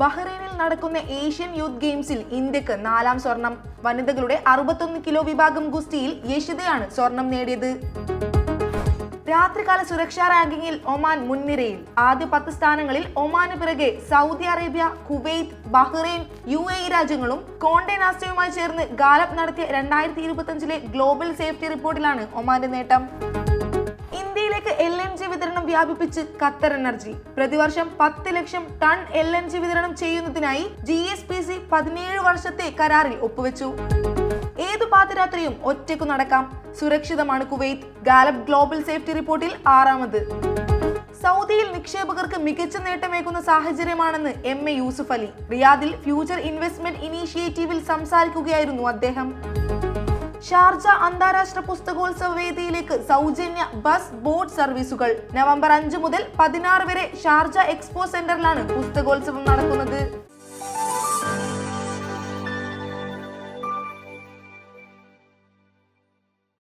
ബഹ്റൈനിൽ നടക്കുന്ന Asian youth ഗെയിംസിൽ ഇന്ത്യയ്ക്ക് നാലാം സ്വർണം വനിതകളുടെ അറുപത്തൊന്ന് കിലോ വിഭാഗം ഗുസ്തിയിൽ യശിതയാണ് സ്വർണം നേടിയത്. രാത്രികാല സുരക്ഷാ റാങ്കിങ്ങിൽ ഒമാൻ മുൻനിരയിൽ. ആദ്യ പത്ത് സ്ഥാനങ്ങളിൽ ഒമാന് പിറകെ Saudi Arabia Kuwait Bahrain U A E രാജ്യങ്ങളും കോണ്ടെ നാസ്റ്റയുമായി ചേർന്ന് ഗാലപ് നടത്തിയ രണ്ടായിരത്തി ഇരുപത്തിയഞ്ചിലെ ഗ്ലോബൽ സേഫ്റ്റി റിപ്പോർട്ടിലാണ് ഒമാന്റെ നേട്ടം. ഇന്ത്യയിലേക്ക് എൽ എൻ ജി വിതരണം വ്യാപിപ്പിച്ച് ഖത്തർ എനർജി. പ്രതിവർഷം പത്ത് lakh ton L N G വിതരണം ചെയ്യുന്നതിനായി ജി എസ് പി സി പതിനേഴ് വർഷത്തെ കരാറിൽ ഒപ്പുവെച്ചു. ഏതു പാതിരാത്രിയും ഒറ്റയ്ക്ക് നടക്കാം. സുരക്ഷിതമാണ് കുവൈത്ത്. ഗാലപ് ഗ്ലോബൽ സേഫ്റ്റി റിപ്പോർട്ടിൽ ആറാമത്. സൗദിയിൽ നിക്ഷേപകർക്ക് മികച്ച നേട്ടമേകുന്ന സാഹചര്യമാണെന്ന് എം എ യൂസുഫ് അലി. റിയാദിൽ ഫ്യൂച്ചർ ഇൻവെസ്റ്റ്മെന്റ് ഇനീഷ്യേറ്റീവിൽ സംസാരിക്കുകയായിരുന്നു അദ്ദേഹം. ഷാർജ അന്താരാഷ്ട്ര പുസ്തകോത്സവ വേദിയിലേക്ക് സൗജന്യ ബസ് ബോട്ട് സർവീസുകൾ. നവംബർ അഞ്ച് മുതൽ പതിനാറ് വരെ ഷാർജ എക്സ്പോ സെന്ററിലാണ് പുസ്തകോത്സവം നടക്കുന്നത്.